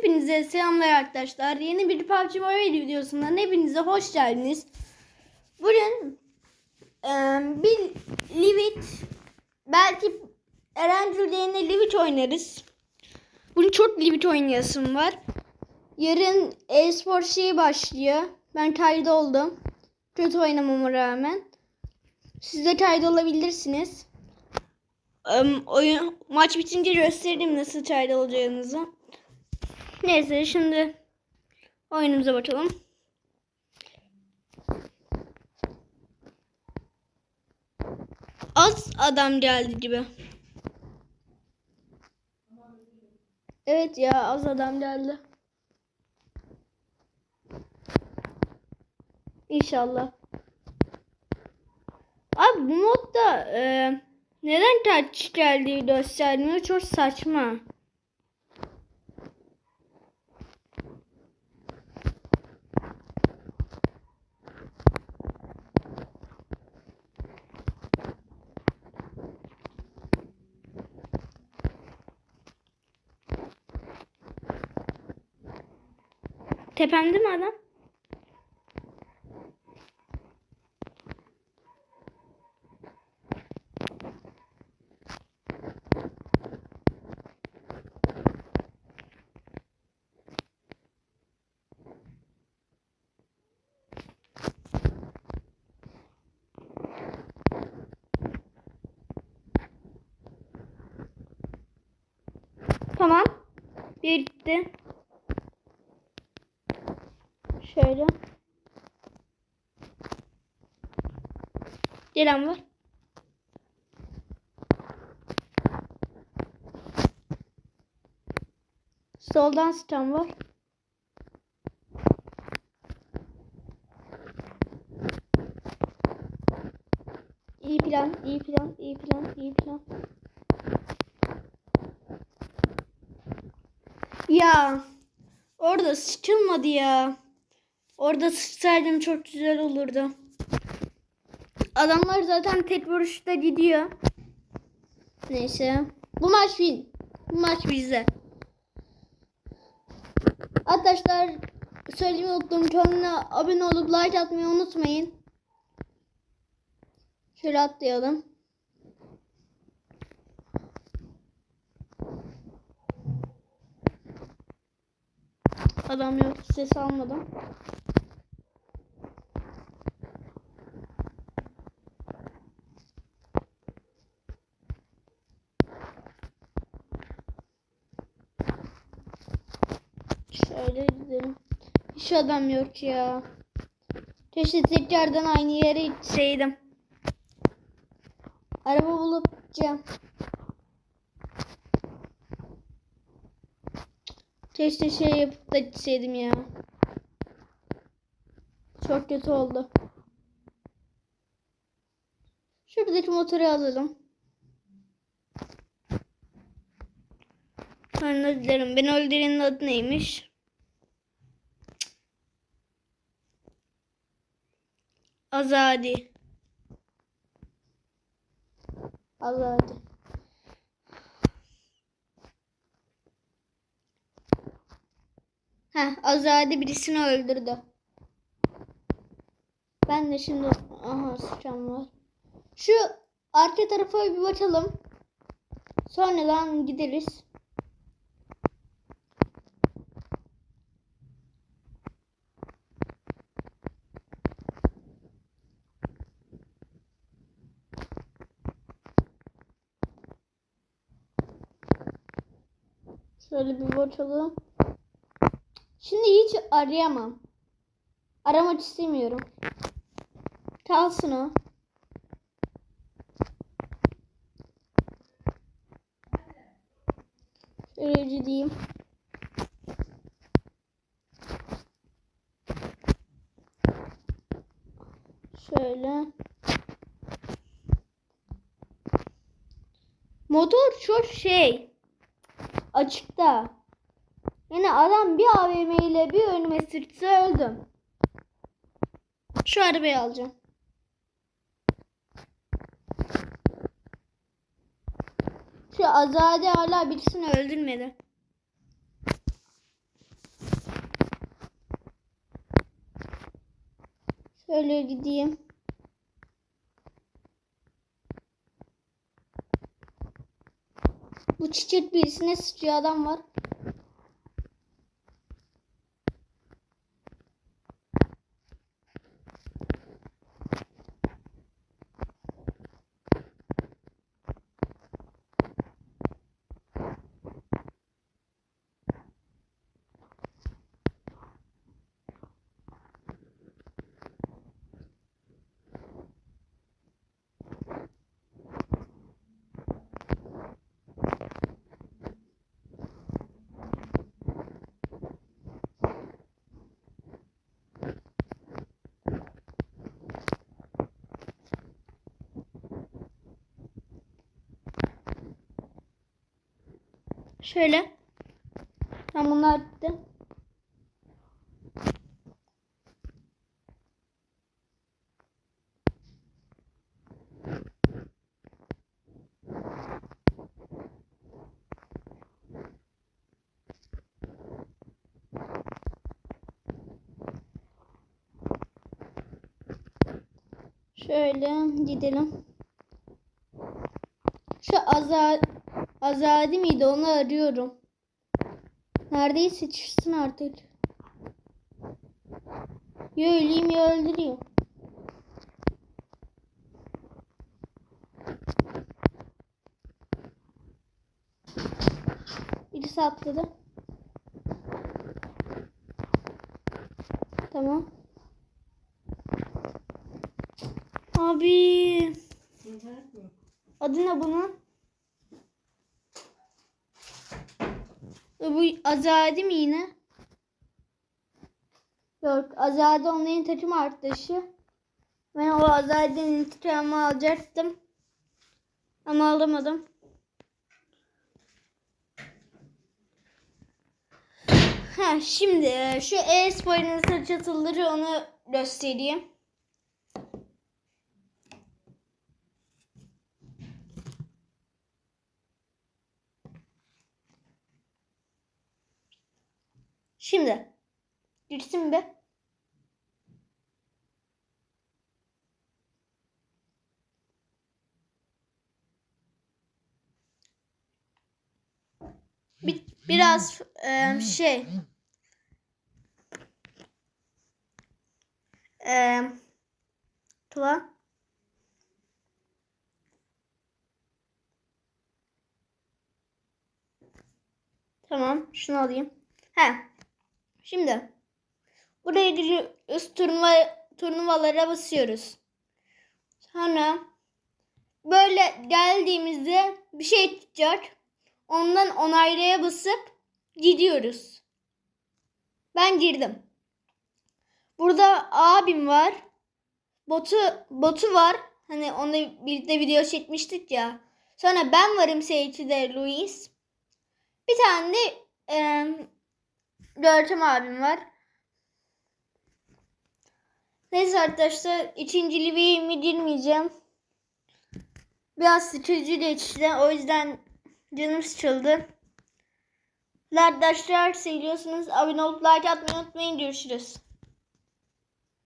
Hepinize selamlar arkadaşlar. Yeni bir PUBG Mobile videosundan hepinize hoş geldiniz. Bugün e, bir Livit belki Erencil yerine Livit oynarız. Bugün çok Livit oynayasım var. Yarın e-spor şeyi başlıyor. Ben kaydı oldum. Kötü oynamama rağmen. Siz de kaydı olabilirsiniz. Em, oyun, maç bitince gösteririm nasıl kaydı olacağınızı. Neyse şimdi oyunumuza bakalım. Az adam geldi gibi. Evet ya az adam geldi. İnşallah. Abi bu modda e, neden touch geldiği göstermiyor? Çok saçma. Tepemde mi adam? Tamam. Bir gitti. Şöyle. Gelen var. Soldan sıçan var. İyi plan, iyi plan, iyi plan, iyi plan. Ya orada sıçılmadı ya. Orada sıçsaydım çok güzel olurdu. Adamlar zaten tek vuruşta gidiyor. Neyse. Bu maç win. Bu maç bizde. Arkadaşlar söylemeyi unuttum. Kanalına abone olup like atmayı unutmayın. Şöyle atlayalım. Adam yok. Ses almadım. Şöyle gidelim. Hiç adam yok ya. Keşke tekrardan aynı yere gitseydim. Araba bulup gideceğim. Keşke şey yapıp da gitseydim ya. Çok kötü oldu. Şuradaki motoru alalım. Özür dilerim. Beni öldürenin adı neymiş? Azadi. Azadi. Heh, Azadi birisini öldürdü. Ben de şimdi aha sıçan var. Şu arka tarafa bir bakalım. Sonradan gideriz. Şöyle bir bakalım. Şimdi hiç arayamam. Aramak istemiyorum. Kalsın o. Şöyle gideyim. Şöyle. Motor çok şey açıkta. Yani adam bir AVM ile bir önüme sürtse öldüm. Şu arabayı alacağım. Şu Azade hala birisini öldürmedi. Şöyle gideyim. Bu çiçek birisine sıçıyor adam var. Şöyle. Ben bunlar bitti. Şöyle gidelim. Şu azar Azadi miydi onu arıyorum. Neredeyse çıksın artık. Ya öleyim ya öldüreyim. Birisi atladı. Tamam. Abi. Adı ne bunun? Bu Azadi mi yine? Yok Azadi onların takım arkadaşı. Ben o Azadi'nin intikamı alacaktım. Ama alamadım. Ha şimdi e, şu e-sporun çatılır onu göstereyim. Şimdi girsin bir. Bir, biraz e, şey e, Tuva Tamam şunu alayım. He. Şimdi buraya giriyoruz turnuva turnuvalara basıyoruz. Sonra böyle geldiğimizde bir şey çıkacak. Ondan onaylaya basıp gidiyoruz. Ben girdim. Burada abim var. Botu botu var. Hani onunla birlikte video çekmiştik ya. Sonra ben varım Seyit'de Louis. Bir tane de e, Görkem abim var. Neyse arkadaşlar ikinci Livy'ye girmeyeceğim. Biraz sıkıcı geçti. O yüzden canım sıkıldı. Arkadaşlar seviyorsunuz. Abone olup like atmayı unutmayın. Görüşürüz.